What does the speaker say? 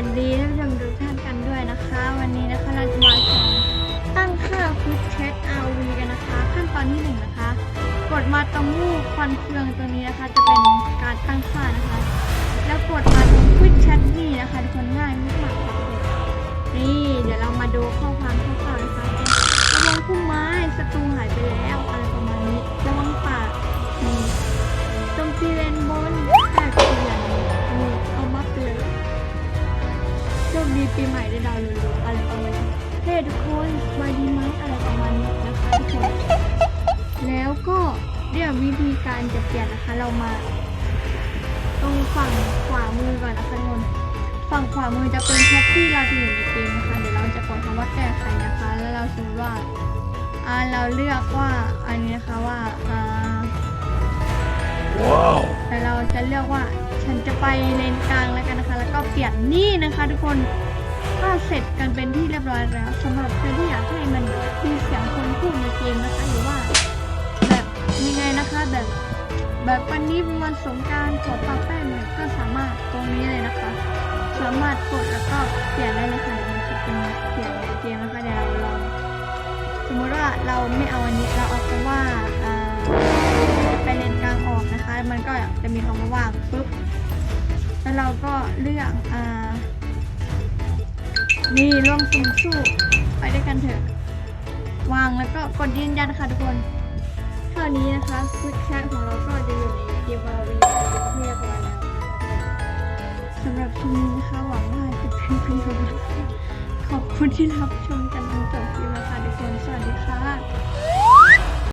วัสดีท่านผู้ชมทุกท่านกันด้วยนะคะ วันนี้นะคะเราจะมาสอนตั้งค่า Quick Chat RV กันนะคะ ขั้นตอนที่หนึ่งนะคะ กดมาตรงรูปควันเฟืองตัวนี้นะคะ จะเป็นการตั้งค่านะคะ ปีใหม่ได้ดาวรัวๆอะไรประมาณนี้เฮ้ทุกคนสบายดีไหมอะไรประมาณนี้นะคะทุกคนแล้วก็เดี๋ยววิธีการจะเปลี่ยนนะคะ เรามาตรงฝั่งขวามือก่อนนะคะทุกคนฝั่งขวามือจะเป็นแชทที่เราจะอยู่ในเกมนะคะเดี๋ยวเราจะกดคำว่าแก้ไขนะคะ แล้วเราสมมติว่าอ่าเราเลือกว่าอันนี้นะคะว่าอ่า Wow. แต่เราจะเลือกว่าฉันจะไปเลนกลางแล้วกันนะคะ แล้วก็เปลี่ยนนี่นะคะ ทุกคน ร้อยแล้วสำหรับใครที่อยากให้มันมีเสียงคนพูดในเกมนะคะหรือว่า แบบยังไงนะคะแบบแบบวันนี้วันสงการขอปาแป้งหน่อยก็สามารถตรงนี้เลยนะคะ สามารถกดแล้วก็เปลี่ยนได้เลยค่ะมันจะเป็นเปลี่ยนในเกมนะคะเดี๋ยวเราลองสมมติว่าเราไม่เอาอันนี้เราเอาคำว่าอ่าไปเลนกลางออกนะคะ มันก็จะมีคำว่าว่างปุ๊บแล้วเราก็เลือกอ่า นี่ร่วมสู้สู้ไปด้วยกันเถอะ วางแล้วก็กดยืนยันค่ะทุกคนเท่านี้นะคะคุยแชทของเราก็จะอยู่ในเกมวาวีเรียบร้อยแล้วสำหรับคลิปนี้นะคะหวังว่าจะเป็นประโยชน์นะคะขอบคุณที่รับชม